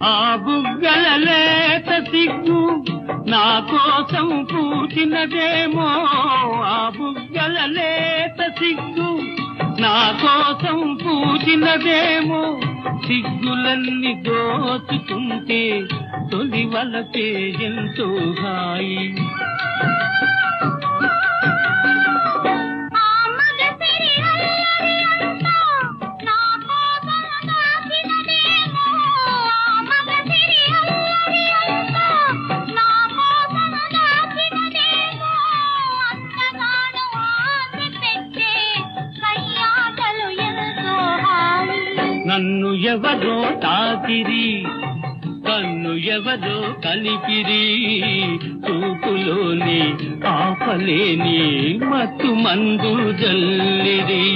ఆ బుగ్గల లేత సిగ్గు నా కోసం పూచినదేమో ఆ బుగ్గల లేత సిగ్గు నా కోసం పూచినదేమో సిగ్గులన్నీ దోచుకుంటే తొలి వలపే ఎంతో హాయి. నన్ను ఎవరో తాకిరి కన్ను ఎవరో కలిపిరి చూపులోని ఆపలేని మత్తు మందు జల్లిరి.